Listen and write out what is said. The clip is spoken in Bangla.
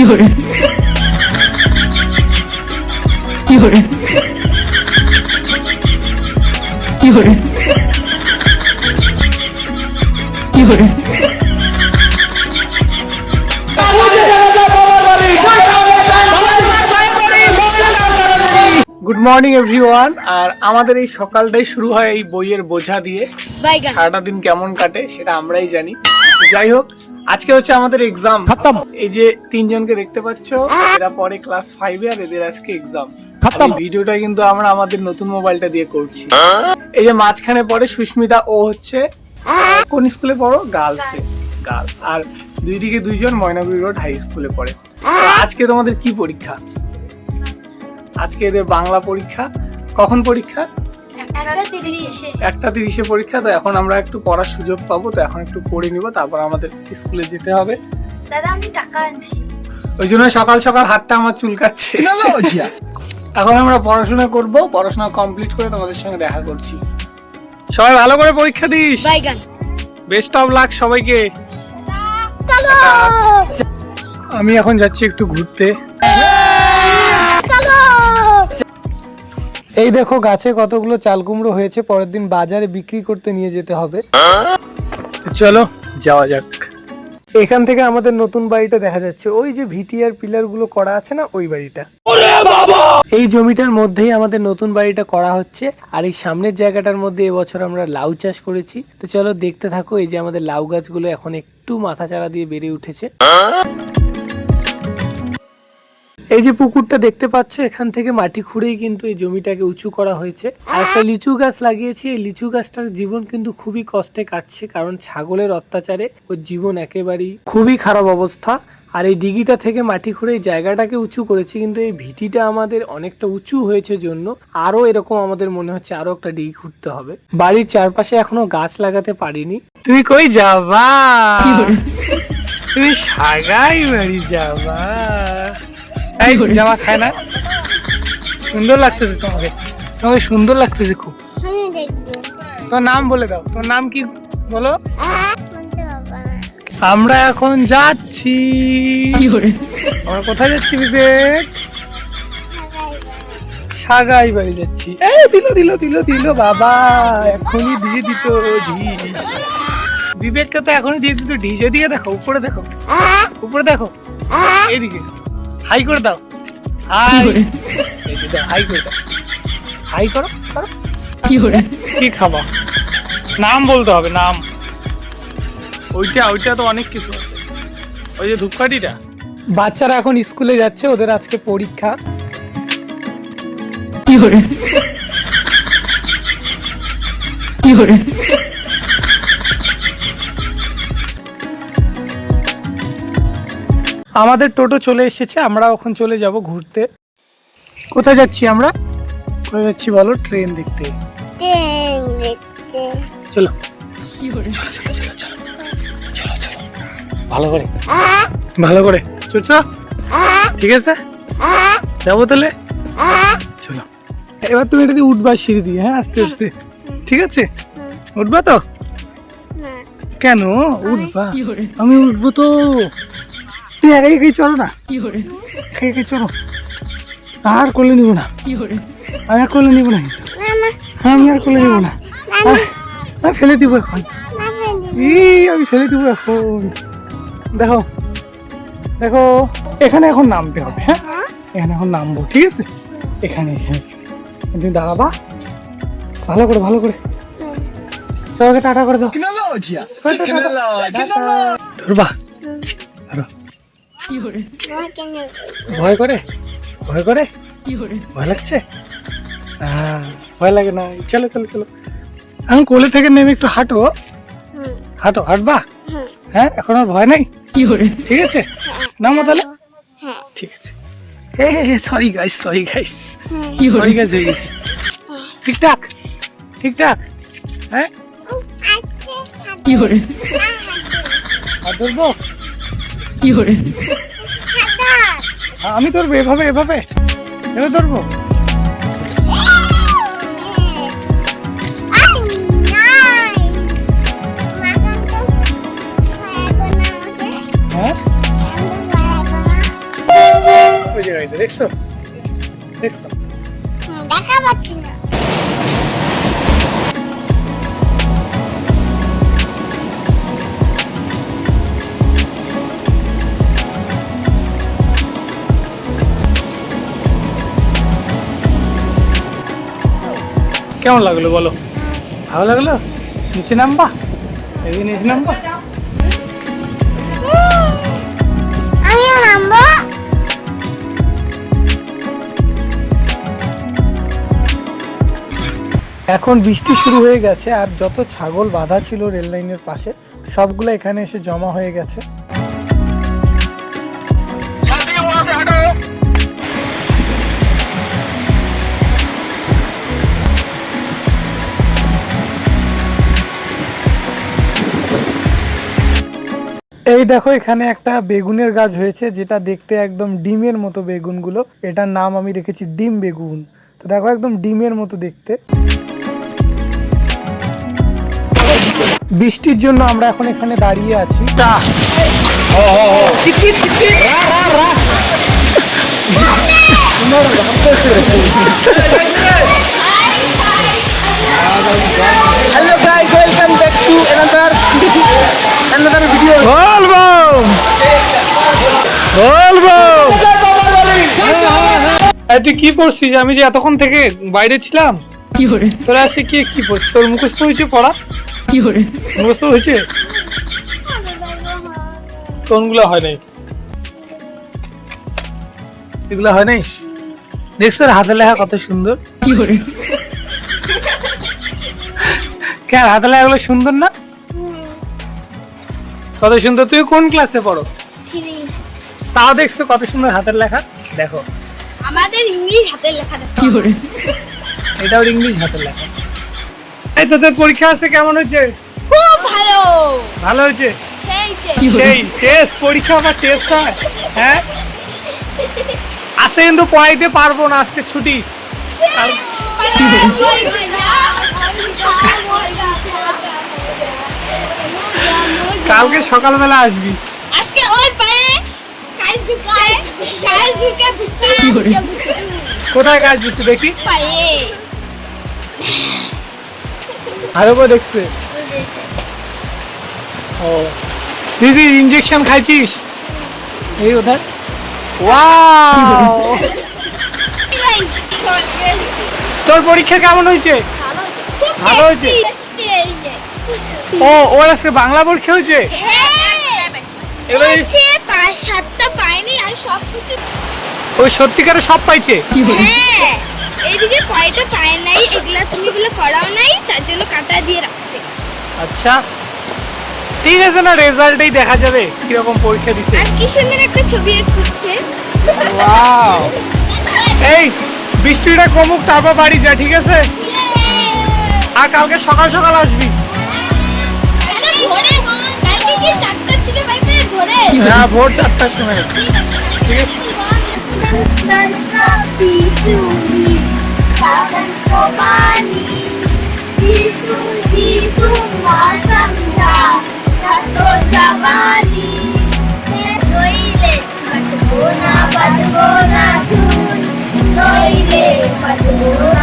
有人，有人，有人，有人。 গুড মর্নিং এভরিওয়ান আর আমাদের এই সকালটাই শুরু হয় এই বইয়ের বোঝা দিয়ে বাইগান সারাটা দিন কেমন কাটে সেটা আমরাই জানি যাই হোক আজকে হচ্ছে আমাদের এক্সাম খতম। এই যে তিনজনকে দেখতে পাচ্ছ এরা পরে ক্লাস ফাইভে আর এদের আজকে এক্সাম খতম। ভিডিওটা কিন্তু আমরা আমাদের নতুন মোবাইলটা দিয়ে করছি। এই যে মাঝখানে পড়ে সুস্মিতা ও হচ্ছে কোন স্কুলে পড়ো? গার্লসে গার্লস আর দুই দিকে দুইজন ময়নাগুড়ি রোড হাই স্কুলে পড়ে। আজকে তোমাদের কি পরীক্ষা? আজকে এদের বাংলা পরীক্ষা। কখন পরীক্ষা? একটা তিরিশ পরীক্ষা তো এখন আমরা একটু পড়ার সুযোগ পাবো তো এখন একটু পড়ে নিব তারপর আমাদের স্কুলে যেতে হবে। দাদা আমি টাকা আনছি। ওই জন্য সকাল সকাল হাতটা আমার চুলকাচ্ছে। এখন আমরা পড়াশোনা করব পড়াশোনা কমপ্লিট করে তোমাদের সঙ্গে দেখা করছি। সবাই ভালো করে পরীক্ষা দিস। বেস্ট অফ লাক সবাইকে। আমি এখন যাচ্ছি একটু ঘুরতে। এই দেখো গাছে কতগুলো চাল কুমড়ো হয়েছে, পরের দিন বাজারে বিক্রি করতে নিয়ে যেতে হবে। চলো, যাওয়া যাক। এখান থেকে আমাদের নতুন বাড়িটা দেখা যাচ্ছে। ওই যে ভিটিআর পিলারগুলো করা আছে না, ওই বাড়িটা। এই জমিটার মধ্যেই আমাদের নতুন বাড়িটা করা হচ্ছে, আর এই সামনের জায়গাটার মধ্যে এবছর আমরা লাউ চাষ করেছি। তো চলো দেখতে থাকো, এই যে আমাদের লাউ গাছগুলো এখন একটু মাথা চারা দিয়ে বেড়ে উঠেছে। এই যে পুকুরটা দেখতে পাচ্ছ এখান থেকে মাটি খুঁড়েই কিন্তু এই জমিটাকে উঁচু করা হয়েছে। আর একটা লিচু গাছ লাগিয়েছি এই লিচু গাছটার জীবন কিন্তু খুবই কষ্টে কাটছে কারণ ছাগলের অত্যাচারে ওর জীবন একেবারেই খুবই খারাপ অবস্থা। আর এই ডিগিটা থেকে মাটি খুঁড়ে এই জায়গাটাকে উঁচু করেছি কিন্তু এই ভিটিটা আমাদের অনেকটা উঁচু হয়েছে জন্য আরও এরকম আমাদের মনে হচ্ছে আরও একটা ডিগি খুঁড়তে হবে। বাড়ির চারপাশে এখনও গাছ লাগাতে পারিনি। তুমি কই যাবা? তুমি সাগাই বাড়ি যাবা। এই জামা খায় না? সুন্দর লাগতেছে তোমাকে। তোমাকে সুন্দর লাগতেছে খুব। আমি দেখব। তোমার নাম বলে দাও। তোমার নাম কি বলো? আমরা এখন যাচ্ছি，আমরা কোথায় যাচ্ছি বিবেক? সাগাই বাড়ি যাচ্ছি। এই দিল দিল দিল দিল বাবা। এখনই দিয়ে দিত ঢিস। বিবেককে তো এখনই দিয়ে দিত ঢিস। এদিকে দেখো উপরে দেখো। উপরে দেখো। এইদিকে। হাই করে দাও। হাই। হাই করে দাও। হাই করো করো। কি হলো কি খাবা? নাম বলতে হবে নাম। ওইটা ওইটা তো অনেক কিছু আছে। ওই যে ধূপকাঠিটা। বাচ্চারা এখন স্কুলে যাচ্ছে ওদের আজকে পরীক্ষা। কি করে? কি করে? আমাদের টোটো চলে এসেছে আমরা এখন চলে যাব ঘুরতে। কোথায় যাচ্ছি আমরা? কোথায় যাচ্ছি বলো? ট্রেন দেখতে। ট্রেন দেখতে। চলো। ভালো করে। ভালো করে। চুপচাপ ঠিক আছে? যাব তাহলে? চলো। এবার তুমি এটা দিয়ে উঠবা সিঁড়ি দিয়ে হ্যাঁ? আস্তে আস্তে। ঠিক আছে? উঠবা তো? কেন? উঠবা। আমি উঠবো তো। তুই চলো না? চলো। আর না। আমি আর না আমি আর না। ফেলে দিব এখন। ই আমি ফেলে এখন। দেখো দেখো এখানে এখন নামতে হবে হ্যাঁ? এখানে এখন নামবো ঠিক আছে? এখানে এখানে তুমি দাঁড়াবা। ভালো করে ভালো করে। সবাইকে টাটা করে দাও। হ্যাঁ, ধরবা। ভয় করে? ভয় করে? ভয় লাগছে? ভয় লাগে না। চলো চলো চলো। আমি কোলে থেকে নেমে একটু হাঁটো। হাঁটো হাঁটবা? হ্যাঁ এখন আর ভয় নাই? কি করে ঠিক আছে? নামো তাহলে। ঠিক আছে। এ সরি গাইস সরি গাইস কি সরি গাইস হয়ে গেছে। ঠিকঠাক ঠিকঠাক হ্যাঁ? কি করে আর ধরবো? 有人，হ্যাঁ, আমি ধরবো এভাবে এভাবে। এভাবে ধরবো। হ্যাঁ? দেখছ? দেখছ? হুম, দেখা পাচ্ছি কেমন লাগল বলো? ভালো লাগল? নিচে নামবা। এই নিচে নামবা। আমিও নামবো। এখন বৃষ্টি শুরু হয়ে গেছে আর যত ছাগল বাঁধা ছিল রেল লাইনের পাশে সবগুলো এখানে এসে জমা হয়ে গেছে। এই দেখো এখানে একটা বেগুনের গাছ হয়েছে যেটা দেখতে একদম ডিমের মতো বেগুনগুলো। এটার নাম আমি রেখেছি ডিম বেগুন। তো দেখো একদম ডিমের মতো দেখতে। বৃষ্টির জন্য আমরা এখন এখানে দাঁড়িয়ে আছি। Hello guys welcome back to another another video তুই কি পড়ছিস আমি যে এতক্ষণ থেকে বাইরে ছিলাম। কি hore তোরা আসে কি কি পড়ছিস তোর মুখস্থ হয়েছে পড়া? কি hore মুখস্থ হয়েছে? কোনগুলো হয় নাই। এগুলো হয় নাই? দেখছ হাতে লেখা কত সুন্দর। কি hore কেন হাতে লেখাগুলো সুন্দর না? কত সুন্দর? তুই কোন ক্লাসে পড়ো? তাও দেখছ কত সুন্দর হাতের লেখা? দেখো। আমাদের ইংলিশ হাতের লেখা কি hore এটাও ইংলিশ হাতের লেখা। এই তো তোর পরীক্ষা আছে কেমন হয়েছে? খুব ভালো। ভালো হয়েছে? সেই যে। সেই টেস্ট পরীক্ষা বা টেস্ট হয় হ্যাঁ? আসে কিন্তু পড়াইতে পারব না আজকে ছুটি। কালকে সকালবেলা আসবি। আজকে ঢুকছে কোথায় কাজ দিচ্ছি দেখি? পায়ে আরও করে দেখতে। ও। দিদি ইঞ্জেকশন খাইছিস? এই ওধার ওয়াও তোর পরীক্ষা কেমন হয়েছে? ভালো হয়েছে? ও, ওর আজকে বাংলা পরীক্ষা হয়েছে? হ্যাঁ। এবার সাতটা পাইনি আর সব কিছু ওই সত্যিকারে সব পাইছে? হ্যাঁ এইদিকে কয়টা পায় নাই এগুলা তুমি গুলো করাও নাই তার জন্য কাটা দিয়ে রাখছে। আচ্ছা ঠিক আছে না রেজাল্টেই দেখা যাবে কীরকম পরীক্ষা দিছে। আর কি সুন্দর একটা ছবি ওয়াও। এই বৃষ্টিটা কমুক তারপর বাড়ি যা ঠিক আছে? আর কালকে সকাল সকাল আসবি। কালকে কি চারটার থেকে পাইবে ভোরে হ্যাঁ ভোর চারটার সময় ঠিক আছে একেবারে বানাইছে না